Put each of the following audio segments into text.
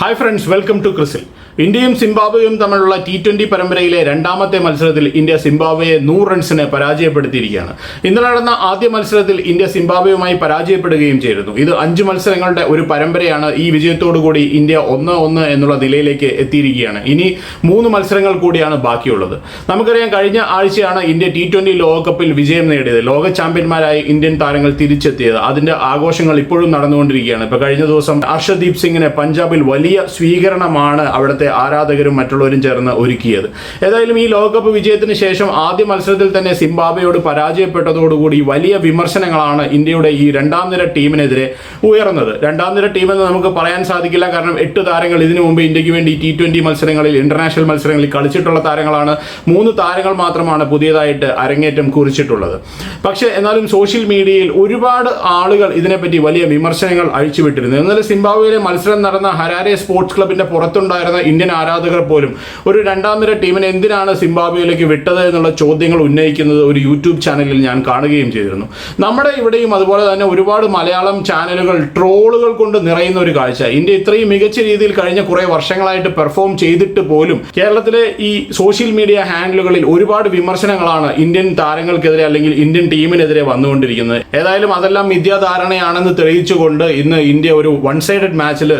Hi friends welcome to ക്രിസിൽ ഇന്ത്യയും സിംബാബ്വേയും തമ്മിലുള്ള ടി ട്വന്റി പരമ്പരയിലെ രണ്ടാമത്തെ മത്സരത്തിൽ ഇന്ത്യ സിംബാബ്വേയെ നൂറ് റൺസിന് പരാജയപ്പെടുത്തിയിരിക്കുകയാണ്. ഇന്ന് നടന്ന ആദ്യ മത്സരത്തിൽ ഇന്ത്യ സിംബാബ്വേയുമായി പരാജയപ്പെടുകയും ചെയ്തിരുന്നു. ഇത് അഞ്ച് മത്സരങ്ങളുടെ ഒരു പരമ്പരയാണ്. ഈ വിജയത്തോടു കൂടി ഇന്ത്യ ഒന്ന് ഒന്ന് എന്നുള്ള നിലയിലേക്ക് എത്തിയിരിക്കുകയാണ്. ഇനി മൂന്ന് മത്സരങ്ങൾ കൂടിയാണ് ബാക്കിയുള്ളത്. നമുക്കറിയാം കഴിഞ്ഞ ആഴ്ചയാണ് ഇന്ത്യ ടി ട്വന്റി ലോകകപ്പിൽ വിജയം നേടിയത്. ലോക ചാമ്പ്യന്മാരായി ഇന്ത്യൻ താരങ്ങൾ തിരിച്ചെത്തിയത്. അതിന്റെ ആഘോഷങ്ങൾ ഇപ്പോഴും നടന്നുകൊണ്ടിരിക്കുകയാണ്. ഇപ്പൊ കഴിഞ്ഞ ദിവസം ഹർഷദീപ് സിംഗിനെ പഞ്ചാബിൽ വലിയ സ്വീകരണമാണ് അവിടുത്തെ ആരാധകരും മറ്റുള്ളവരും ചേർന്ന് ഒരുക്കിയത്. ഏതായാലും ഈ ലോകകപ്പ് വിജയത്തിന് ശേഷം ആദ്യ മത്സരത്തിൽ തന്നെ സിംബാബ്വെയോട് പരാജയപ്പെട്ടതോടുകൂടി വലിയ വിമർശനങ്ങളാണ് ഇന്ത്യയുടെ ഈ രണ്ടാം നിര ടീമിനെതിരെ ഉയർന്നത്. രണ്ടാം നിര ടീം എന്ന് നമുക്ക് പറയാൻ സാധിക്കില്ല. കാരണം എട്ട് താരങ്ങൾ ഇതിനു മുമ്പ് ഇന്ത്യയ്ക്ക് വേണ്ടി ടി ട്വന്റി മത്സരങ്ങളിൽ ഇന്റർനാഷണൽ മത്സരങ്ങളിൽ കളിച്ചിട്ടുള്ള താരങ്ങളാണ്. മൂന്ന് താരങ്ങൾ മാത്രമാണ് പുതിയതായിട്ട് അരങ്ങേറ്റം കുറിച്ചിട്ടുള്ളത്. പക്ഷേ എന്നാലും സോഷ്യൽ മീഡിയയിൽ ഒരുപാട് ആളുകൾ ഇതിനെപ്പറ്റി വലിയ വിമർശനങ്ങൾ അഴിച്ചുവിട്ടിരുന്നു. എന്നാൽ സിംബാബ്വേയിലെ മത്സരം നടന്ന ഹരാരെ സ്പോർട്സ് ക്ലബിന്റെ പുറത്തുണ്ടായിരുന്ന ഇന്ത്യൻ ആരാധകർ പോലും ഒരു രണ്ടാം നിര ടീമിനെ എന്തിനാണ് സിംബാബ്വേയിലേക്ക് വിട്ടത് എന്നുള്ള ചോദ്യങ്ങൾ ഉന്നയിക്കുന്നത് ഒരു യൂട്യൂബ് ചാനലിൽ ഞാൻ കാണുകയും ചെയ്തിരുന്നു. നമ്മുടെ ഇവിടെയും അതുപോലെ തന്നെ ഒരുപാട് മലയാളം ചാനലുകൾ ട്രോളുകൾ കൊണ്ട് നിറയുന്ന ഒരു കാഴ്ച. ഇന്ത്യ ഇത്രയും മികച്ച രീതിയിൽ കഴിഞ്ഞ കുറെ വർഷങ്ങളായിട്ട് പെർഫോം ചെയ്തിട്ട് പോലും കേരളത്തിലെ ഈ സോഷ്യൽ മീഡിയ ഹാൻഡിലുകളിൽ ഒരുപാട് വിമർശനങ്ങളാണ് ഇന്ത്യൻ താരങ്ങൾക്കെതിരെ അല്ലെങ്കിൽ ഇന്ത്യൻ ടീമിനെതിരെ വന്നുകൊണ്ടിരിക്കുന്നത്. ഏതായാലും അതെല്ലാം മിഥ്യാധാരണയാണെന്ന് തെളിയിച്ചുകൊണ്ട് ഇന്ന് ഇന്ത്യ ഒരു വൺ സൈഡഡ് മാച്ചിൽ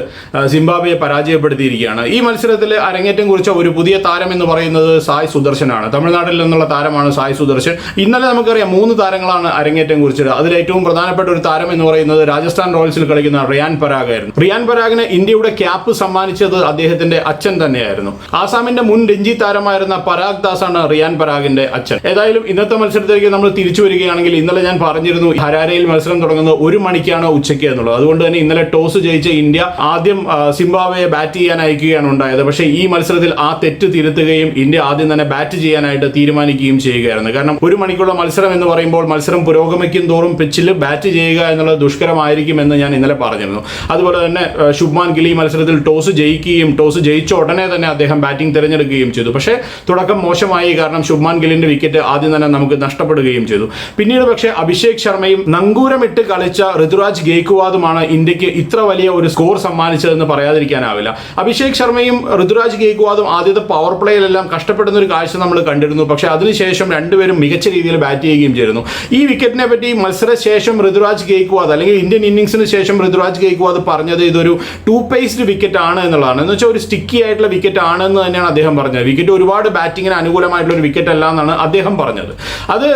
സിംബാബ്വെയെ പരാജയപ്പെടുത്തിയിരിക്കുകയാണ്. ഈ മത്സരത്തിൽ അരങ്ങേറ്റം കുറിച്ച ഒരു പുതിയ താരം എന്ന് പറയുന്നത് സായ് സുദർശനാണ്. തമിഴ്നാട്ടിൽ നിന്നുള്ള താരമാണ് സായ് സുദർശൻ. ഇന്നലെ നമുക്കറിയാം മൂന്ന് താരങ്ങളാണ് അരങ്ങേറ്റം കുറിച്ചത്. അതിൽ ഏറ്റവും പ്രധാനപ്പെട്ട ഒരു താരം എന്ന് പറയുന്നത് രാജസ്ഥാൻ റോയൽസിൽ കളിക്കുന്ന റിയാൻ പരാഗ് ആയിരുന്നു. റിയാൻ പരാഗിന് ഇന്ത്യയുടെ ക്യാപ്പ് സമ്മാനിച്ചത് അദ്ദേഹത്തിന്റെ അച്ഛൻ തന്നെയായിരുന്നു. ആസാമിന്റെ മുൻ രഞ്ജി താരമായിരുന്ന പരാഗ് ദാസ് ആണ് റിയാൻ പരാഗിന്റെ അച്ഛൻ. ഏതായാലും ഇന്നത്തെ മത്സരത്തിലേക്ക് നമ്മൾ തിരിച്ചു വരികയാണെങ്കിൽ ഇന്നലെ ഞാൻ പറഞ്ഞിരുന്നു ഹരാരയിൽ മത്സരം തുടങ്ങുന്നത് ഒരു മണിക്കാണ് ഉച്ചയ്ക്ക് എന്നുള്ളത്. അതുകൊണ്ട് തന്നെ ഇന്നലെ ടോസ് ജയിച്ച ഇന്ത്യ ആദ്യം ആ, സിംബാബ്വെയെ ബാറ്റ് ചെയ്യാൻ അയക്കുകയാണ് ഉണ്ടായത്. പക്ഷേ ഈ മത്സരത്തിൽ ആ തെറ്റ് തിരുത്തുകയും ഇന്ത്യ ആദ്യം തന്നെ ബാറ്റ് ചെയ്യാനായിട്ട് തീരുമാനിക്കുകയും ചെയ്യുകയായിരുന്നു. കാരണം ഒരു മണിക്കുള്ള മത്സരം എന്ന് പറയുമ്പോൾ മത്സരം പുരോഗമിക്കും തോറും പിച്ചിൽ ബാറ്റ് ചെയ്യുക എന്നുള്ളത് ദുഷ്കരമായിരിക്കും എന്ന് ഞാൻ ഇന്നലെ പറഞ്ഞിരുന്നു. അതുപോലെ തന്നെ ശുഭ്മാൻ ഗിൽ ഈ മത്സരത്തിൽ ടോസ് ജയിക്കുകയും ടോസ് ജയിച്ച ഉടനെ തന്നെ അദ്ദേഹം ബാറ്റിംഗ് തിരഞ്ഞെടുക്കുകയും ചെയ്തു. പക്ഷേ തുടക്കം മോശമായി കാരണം ശുഭ്മാൻ ഗിലിന്റെ വിക്കറ്റ് ആദ്യം തന്നെ നമുക്ക് നഷ്ടപ്പെടുകയും ചെയ്തു. പിന്നീട് പക്ഷേ അഭിഷേക് ശർമ്മയും നങ്കൂരമിട്ട് കളിച്ച ഋതുരാജ് ഗെയ്ക്വാദുമാണ് ഇന്ത്യയ്ക്ക് ഇത്ര വലിയ ഒരു സ്കോർ സമ്മാനിച്ചതെന്ന് പറയാതിരിക്കാനാവില്ല അഭിഷേക് ശർമ്മയും ഋതുരാജ് ഗേക്വാദും ആദ്യത്തെ പവർ പ്ലേയിലെല്ലാം കഷ്ടപ്പെടുന്ന ഒരു കാഴ്ച നമ്മൾ കണ്ടിരുന്നു. പക്ഷേ അതിനുശേഷം രണ്ടുപേരും മികച്ച രീതിയിൽ ബാറ്റ് ചെയ്യുകയും ചെയ്തിരുന്നു. ഈ വിക്കറ്റിനെ പറ്റി മത്സര ശേഷം ഋതുരാജ് ഗേക്വാദ് അല്ലെങ്കിൽ ഇന്ത്യൻ ഇന്നിംഗ്സിന് ശേഷം ഋതുരാജ് ഗേക്വാദ് പറഞ്ഞത് ഇതൊരു ടു പേസ്ഡ് വിക്കറ്റ് ആണ് എന്നുള്ളതാണ്. എന്ന് വെച്ചാൽ ഒരു സ്റ്റിക്കി ആയിട്ടുള്ള വിക്കറ്റ് ആണെന്ന് തന്നെയാണ് അദ്ദേഹം പറഞ്ഞത്. വിക്കറ്റ് ഒരുപാട് ബാറ്റിങ്ങിന് അനുകൂലമായിട്ടുള്ള ഒരു വിക്കറ്റ് അല്ല എന്നാണ് അദ്ദേഹം പറഞ്ഞത്. അത്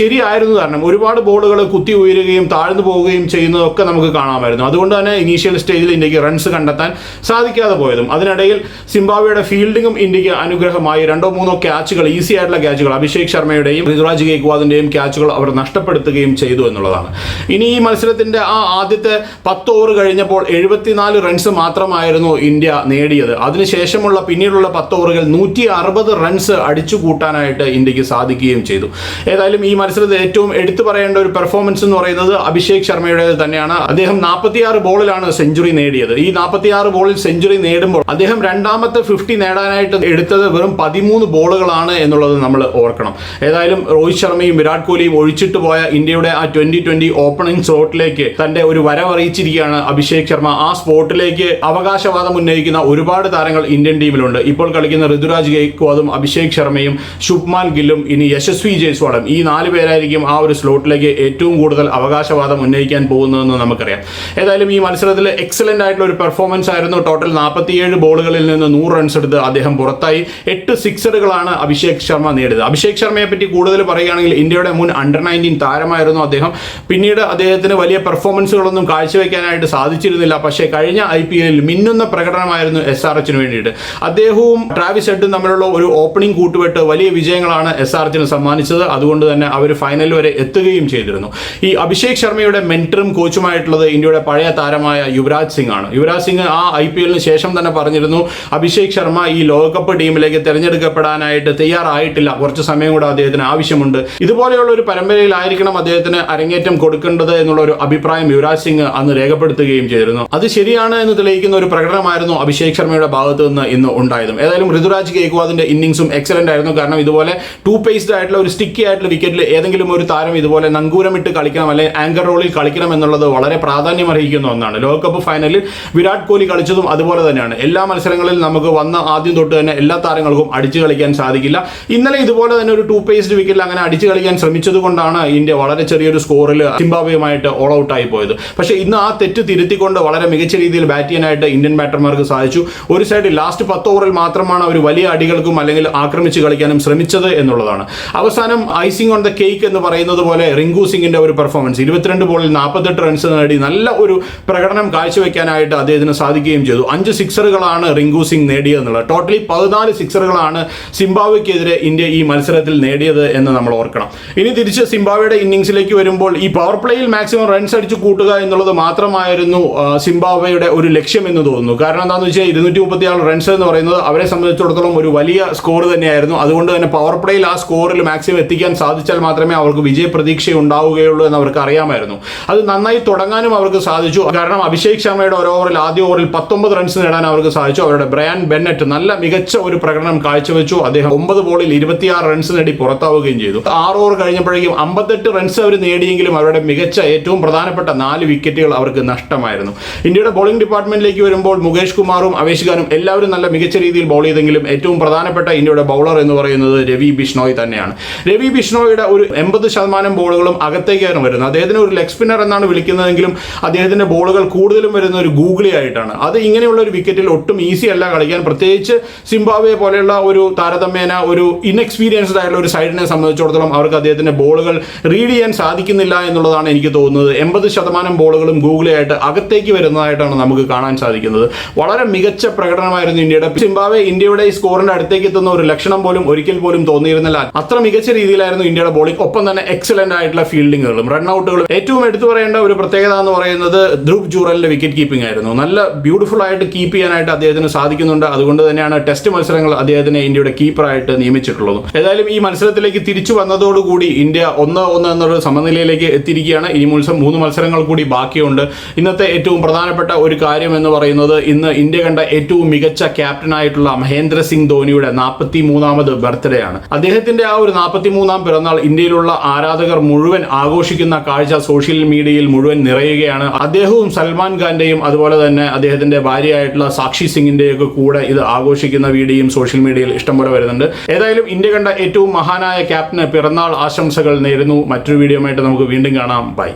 ശരിയായിരുന്നു കാരണം ഒരുപാട് ബോളുകൾ കുത്തി ഉയരുകയും താഴ്ന്നു പോവുകയും ചെയ്യുന്നതൊക്കെ നമുക്ക് കാണാമായിരുന്നു. അതുകൊണ്ട് തന്നെ ഇനീഷ്യൽ സ്റ്റേജിൽ ഇന്ത്യയ്ക്ക് റൺസ് കണ്ടെത്താൻ സാധിക്കാതെ പോയതും. അതിനിടയിൽ സിംബാബ്വേയുടെ ഫീൽഡിങ്ങും ഇന്ത്യയ്ക്ക് അനുഗ്രഹമായി രണ്ടോ മൂന്നോ ക്യാച്ചുകൾ ഈസി ആയിട്ടുള്ള ക്യാച്ചുകൾ അഭിഷേക് ശർമ്മയുടെയും ഋതുരാജ് ഗേക്വാദിന്റെയും ക്യാച്ചുകൾ അവർ നഷ്ടപ്പെടുത്തുകയും ചെയ്തു എന്നുള്ളതാണ്. ഇനി ഈ മത്സരത്തിന്റെ ആ ആദ്യത്തെ പത്ത് ഓവർ കഴിഞ്ഞപ്പോൾ എഴുപത്തിനാല് റൺസ് മാത്രമായിരുന്നു ഇന്ത്യ നേടിയത്. അതിനുശേഷമുള്ള പിന്നീടുള്ള പത്ത് ഓവറുകൾ നൂറ്റി അറുപത് റൺസ് അടിച്ചു കൂട്ടാനായിട്ട് ഇന്ത്യയ്ക്ക് സാധിക്കുകയും ചെയ്തു. ഏതായാലും ഈ മത്സരത്തിൽ ഏറ്റവും എടുത്തു പറയേണ്ട ഒരു പെർഫോമൻസ് എന്ന് പറയുന്നത് അഭിഷേക് ശർമ്മയുടേത് തന്നെയാണ്. അദ്ദേഹം നാൽപ്പത്തിയാറ് ബോളിലാണ് സെഞ്ചുറി നേടിയത്. ഈ നാൽപ്പത്തിയാറ് ബോളിൽ സെഞ്ചുറി നേടുമ്പോൾ അദ്ദേഹം രണ്ടാമത്തെ ഫിഫ്റ്റി നേടാനായിട്ട് എടുത്തത് വെറും പതിമൂന്ന് ബോളുകളാണ് എന്നുള്ളത് നമ്മൾ ഓർക്കണം. ഏതായാലും രോഹിത് ശർമ്മയും വിരാട് കോഹ്ലിയും ഒഴിച്ചിട്ട് പോയ ഇന്ത്യയുടെ ആ ട്വന്റി ട്വന്റി ഓപ്പണിംഗ് സ്ലോട്ടിലേക്ക് തന്റെ ഒരു വരവറിയിച്ചിരിക്കുകയാണ് അഭിഷേക് ശർമ്മ. ആ സ്പോട്ടിലേക്ക് അവകാശവാദം ഉന്നയിക്കുന്ന ഒരുപാട് താരങ്ങൾ ഇന്ത്യൻ ടീമിലുണ്ട്. ഇപ്പോൾ കളിക്കുന്ന ഋതുരാജ് ഗെയ്ക്വാദും അഭിഷേക് ശർമ്മയും ശുഭ്മാൻ ഗില്ലും ഇനി യശസ്വി ജയ്സ്വാളും. ഈ നാല് പേരായിരിക്കും ആ ഒരു സ്ലോട്ടിലേക്ക് ഏറ്റവും കൂടുതൽ അവകാശവാദം ഉന്നയിക്കാൻ പോകുന്നതെന്ന് നമുക്കറിയാം. ഏതായാലും ഈ മത്സരത്തിൽ എക്സലന്റ് ആയിട്ടുള്ള ഒരു പെർഫോമൻസ് ആയിരുന്നു ടോട്ടൽ നാൽപ്പത്തിയേഴ് ബോളുകളിൽ നിന്ന് നൂറ് റൺസ് എടുത്ത് അദ്ദേഹം പുറത്തായി. എട്ട് സിക്സറുകളാണ് അഭിഷേക് ശർമ്മ നേടിയത്. അഭിഷേക് ശർമ്മയെ പറ്റി കൂടുതൽ പറയുകയാണെങ്കിൽ ഇന്ത്യയുടെ മുൻ അണ്ടർ നയന്റീൻ താരമായിരുന്നു അദ്ദേഹം. പിന്നീട് അദ്ദേഹത്തിന് വലിയ പെർഫോമൻസുകളൊന്നും കാഴ്ചവെക്കാനായിട്ട് സാധിച്ചിരുന്നില്ല. പക്ഷേ കഴിഞ്ഞ ഐ പി എല്ലിൽ മിന്നുന്ന പ്രകടനമായിരുന്നു എസ് ആർ എച്ചിന് വേണ്ടിയിട്ട്. അദ്ദേഹവും ട്രാവിസ് ഹെഡും തമ്മിലുള്ള ഒരു ഓപ്പണിംഗ് കൂട്ടുവെട്ട് വലിയ വിജയങ്ങളാണ് എസ് ആർ എച്ചിന് സമ്മാനിച്ചത്. അതുകൊണ്ട് തന്നെ അവർ ഫൈനൽ വരെ എത്തുകയും ചെയ്തിരുന്നു. ഈ അഭിഷേക് ശർമ്മയുടെ മെന്ററും കോച്ചുമായിട്ടുള്ളത് ഇന്ത്യയുടെ പഴയ താരമായ യുവരാജ് സിംഗ് ആണ് യുവരാജ് സിംഗ് ആ പി എല്ലിന് ശേഷം തന്നെ പറഞ്ഞിരുന്നു അഭിഷേക് ശർമ്മ ഈ ലോകകപ്പ് ടീമിലേക്ക് തിരഞ്ഞെടുക്കപ്പെടാനായിട്ട് തയ്യാറായിട്ടില്ല. കുറച്ച് സമയം കൂടെ അദ്ദേഹത്തിന് ആവശ്യമുണ്ട്. ഇതുപോലെയുള്ള ഒരു പരമ്പരയിലായിരിക്കണം അദ്ദേഹത്തിന് അരങ്ങേറ്റം കൊടുക്കേണ്ടത് എന്നുള്ള ഒരു അഭിപ്രായം യുവരാജ് സിംഗ് അന്ന് രേഖപ്പെടുത്തുകയും ചെയ്തിരുന്നു. അത് ശരിയാണ് എന്ന് തെളിയിക്കുന്ന ഒരു പ്രകടനമായിരുന്നു അഭിഷേക് ശർമ്മയുടെ ഭാഗത്ത് നിന്ന് ഇന്ന് ഉണ്ടായതും. ഏതായാലും ഋതുരാജ് ഗേക്വാദിന്റെ ഇന്നിംഗ്സും എക്സലന്റ് ആയിരുന്നു. കാരണം ഇതുപോലെ ടു പേസ്ഡ് ആയിട്ടുള്ള ഒരു സ്റ്റിക്കി ആയിട്ടുള്ള വിക്കറ്റിൽ ഏതെങ്കിലും ഒരു താരം ഇതുപോലെ നങ്കൂരമിട്ട് കളിക്കണം അല്ലെങ്കിൽ ആങ്കർ റോളിൽ കളിക്കണം എന്നുള്ളത് വളരെ പ്രാധാന്യം അർഹിക്കുന്ന ഒന്നാണ്. ലോകകപ്പ് ഫൈനലിൽ വിരാട് കോഹ്ലി കളിച്ച സാധിച്ചതും അതുപോലെ തന്നെയാണ്. എല്ലാ മത്സരങ്ങളിൽ നമുക്ക് വന്ന ആദ്യം തൊട്ട് തന്നെ എല്ലാ താരങ്ങൾക്കും അടിച്ചു കളിക്കാൻ സാധിക്കില്ല. ഇന്നലെ ഇതുപോലെ തന്നെ ഒരു ടു പേസ്ഡ് വിക്കറ്റിൽ അങ്ങനെ അടിച്ചു കളിക്കാൻ ശ്രമിച്ചത് കൊണ്ടാണ് ഇന്ത്യ വളരെ ചെറിയൊരു സ്കോറിൽ സിംബാബ്വേയുമായിട്ട് ഓൾ ഔട്ട് ആയി പോയത്. പക്ഷേ ഇന്ന് ആ തെറ്റ് തിരുത്തിക്കൊണ്ട് വളരെ മികച്ച രീതിയിൽ ബാറ്റ് ചെയ്യാനായിട്ട് ഇന്ത്യൻ ബാറ്റർമാർക്ക് സാധിച്ചു. ഒരു സൈഡിൽ ലാസ്റ്റ് പത്ത് ഓവറിൽ മാത്രമാണ് അവർ വലിയ അടികൾക്കും അല്ലെങ്കിൽ ആക്രമിച്ച് കളിക്കാനും ശ്രമിച്ചത് എന്നുള്ളതാണ്. അവസാനം ഐസിംഗ് ഓൺ ദ കേക്ക് എന്ന് പറയുന്നത് പോലെ റിങ്കു സിംഗിന്റെ ഒരു പെർഫോമൻസ് ഇരുപത്തിരണ്ട് ബോളിൽ നാൽപ്പത്തെട്ട് റൺസ് നേടി. നല്ല ഒരു പ്രകടനം കാഴ്ചവെക്കാനായിട്ട് അദ്ദേഹത്തിന് സാധിക്കുകയും ചെയ്തു. അഞ്ച് സിക്സറുകളാണ് റിങ്കു സിംഗ് നേടിയതെന്നുള്ളത്. ടോട്ടലി പതിനാല് സിക്സറുകളാണ് സിംബാബ്വെക്കെതിരെ ഇന്ത്യ ഈ മത്സരത്തിൽ നേടിയത് എന്ന് നമ്മൾ ഓർക്കണം. ഇനി തിരിച്ച് സിംബാബ്വെയുടെ ഇന്നിംഗ്സിലേക്ക് വരുമ്പോൾ ഈ പവർ പ്ലേയിൽ മാക്സിമം റൺസ് അടിച്ച് കൂട്ടുക എന്നുള്ളത് മാത്രമായിരുന്നു സിംബാവയുടെ ഒരു ലക്ഷ്യം എന്ന് തോന്നുന്നു. കാരണം എന്താണെന്ന് വെച്ചാൽ ഇരുന്നൂറ്റി മുപ്പത്തി ആറ് റൺസ് എന്ന് പറയുന്നത് അവരെ സംബന്ധിച്ചിടത്തോളം ഒരു വലിയ സ്കോർ തന്നെയായിരുന്നു. അതുകൊണ്ട് തന്നെ പവർ പ്ലേയിൽ ആ സ്കോറിൽ മാക്സിമം എത്തിക്കാൻ സാധിച്ചാൽ മാത്രമേ അവർക്ക് വിജയ പ്രതീക്ഷ ഉണ്ടാവുകയുള്ളൂ എന്ന് അവർക്ക് അറിയാമായിരുന്നു അത് നന്നായി തുടങ്ങാനും അവർക്ക് സാധിച്ചു. കാരണം അഭിഷേക് ശർമ്മയുടെ ഒരു ഓവറിൽ ആദ്യ ഓവറിൽ പത്തൊമ്പത് റൺസ് നേടാൻ അവർക്ക് സാധിച്ചു. അവരുടെ ബ്രയാൻ ബെന്നറ്റ് നല്ല മികച്ച ഒരു പ്രകടനം കാഴ്ചവെച്ചു. അദ്ദേഹം ഒമ്പത് ബോളിൽ ഇരുപത്തിയാറ് റൺസ് നേടി പുറത്താവുകയും ചെയ്തു. ആറ് ഓവർ കഴിഞ്ഞപ്പോഴേക്കും അമ്പത്തെട്ട് റൺസ് അവർ നേടിയെങ്കിലും അവരുടെ മികച്ച ഏറ്റവും പ്രധാനപ്പെട്ട നാല് വിക്കറ്റുകൾ അവർക്ക് നഷ്ടമായിരുന്നു. ഇന്ത്യയുടെ ബോളിംഗ് ഡിപ്പാർട്ട്മെന്റിലേക്ക് വരുമ്പോൾ മുകേഷ് കുമാറും അവേഷ് ഖാനും എല്ലാവരും നല്ല മികച്ച രീതിയിൽ ബോൾ ചെയ്തെങ്കിലും ഏറ്റവും പ്രധാനപ്പെട്ട ഇന്ത്യയുടെ ബൗളർ എന്ന് പറയുന്നത് രവി ബിഷ്ണോയ് തന്നെയാണ്. രവി ബിഷ്ണോയുടെ ഒരു എൺപത് ശതമാനം ബോളുകളും അകത്തേക്കാണ് വരുന്നത്. അദ്ദേഹത്തിന് ഒരു ലെഗ് സ്പിന്നർ എന്നാണ് വിളിക്കുന്നതെങ്കിലും അദ്ദേഹത്തിന്റെ ബോളുകൾ കൂടുതലും വരുന്ന ഒരു ഗൂഗിളി ആയിട്ടാണ്. അത് ഇങ്ങനെയുള്ള ഒരു വിക്കറ്റിൽ ഒട്ടും ഈസി അല്ല കളിക്കാൻ. പ്രത്യേകിച്ച് സിംബാബ്വെ പോലെയുള്ള ഒരു താരതമ്യേന ഒരു ഇൻഎക്സ്പീരിയൻസ്ഡ് ആയിട്ടുള്ള ഒരു സൈഡിനെ സംബന്ധിച്ചിടത്തോളം അവർക്ക് അദ്ദേഹത്തിന്റെ ബോളുകൾ റീഡ് ചെയ്യാൻ സാധിക്കുന്നില്ല എന്നുള്ളതാണ് എനിക്ക് തോന്നുന്നത്. എൺപത് ശതമാനം ബോളുകളും ഗൂഗിളിയായിട്ട് അകത്തേക്ക് വരുന്നതായിട്ടാണ് നമുക്ക് കാണാൻ സാധിക്കുന്നത്. വളരെ മികച്ച പ്രകടനമായിരുന്നു ഇന്ത്യയുടെ സിംബാബ്വെ ഇന്ത്യയുടെ ഈ സ്കോറിന്റെ അടുത്തേക്ക് എത്തുന്ന ഒരു ലക്ഷണം പോലും ഒരിക്കൽ പോലും തോന്നിയിരുന്നില്ല. അത്ര മികച്ച രീതിയിലായിരുന്നു ഇന്ത്യയുടെ ബോളിംഗ് ഒപ്പം തന്നെ എക്സലന്റ് ആയിട്ടുള്ള ഫീൽഡിങ്ങുകളും റൺഔട്ടുകളും ഏറ്റവും എടുത്തു പറയേണ്ട ഒരു പ്രത്യേകത എന്ന് പറയുന്നത് ധ്രുവ് ജൂറലിന്റെ വിക്കറ്റ് കീപ്പിംഗ് ആയിരുന്നു. നല്ല ബ്യൂട്ടിഫുൾ ആയിട്ട് കീപ്പ് ചെയ്യാനായിട്ട് അദ്ദേഹത്തിന് സാധിക്കുന്നുണ്ട്. അതുകൊണ്ട് തന്നെയാണ് ടെസ്റ്റ് മത്സരങ്ങൾ അദ്ദേഹത്തിനെ ഇന്ത്യയുടെ കീപ്പറായിട്ട് നിയമിച്ചിട്ടുള്ളത്. ഏതായാലും ഈ മത്സരത്തിലേക്ക് തിരിച്ചു വന്നതോടുകൂടി ഇന്ത്യ ഒന്ന് ഒന്ന് എന്നൊരു സമനിലയിലേക്ക് എത്തിയിരിക്കുകയാണ്. ഇനി മത്സരം മൂന്ന് മത്സരങ്ങൾ കൂടി ബാക്കിയുണ്ട്. ഇന്നത്തെ ഏറ്റവും പ്രധാനപ്പെട്ട ഒരു കാര്യം എന്ന് പറയുന്നത് ഇന്ന് ഇന്ത്യ കണ്ട ഏറ്റവും മികച്ച ക്യാപ്റ്റനായിട്ടുള്ള മഹേന്ദ്ര സിംഗ് ധോനിയുടെ നാൽപ്പത്തി മൂന്നാമത് ബർത്ത്ഡേ ആണ്. അദ്ദേഹത്തിന്റെ ആ ഒരു നാൽപ്പത്തി മൂന്നാം പിറന്നാൾ ഇന്ത്യയിലുള്ള ആരാധകർ മുഴുവൻ ആഘോഷിക്കുന്ന കാഴ്ച സോഷ്യൽ മീഡിയയിൽ മുഴുവൻ നിറയുകയാണ്. അദ്ദേഹവും സൽമാൻ ഖാന്റെയും അതുപോലെ തന്നെ അദ്ദേഹത്തിന്റെ ഭാര്യയായിട്ടുള്ള സാക്ഷി സിംഗിന്റെയൊക്കെ കൂടെ ഇത് ആഘോഷിക്കുന്ന വീഡിയോയും സോഷ്യൽ മീഡിയയിൽ ഇഷ്ടംപോലെ വരുന്നുണ്ട്. ഏതായാലും ഇന്ത്യ കണ്ട ഏറ്റവും മഹാനായ ക്യാപ്റ്റന് പിറന്നാൾ ആശംസകൾ നേരുന്നു. മറ്റൊരു വീഡിയോ ആയിട്ട് നമുക്ക് വീണ്ടും കാണാം. ബൈ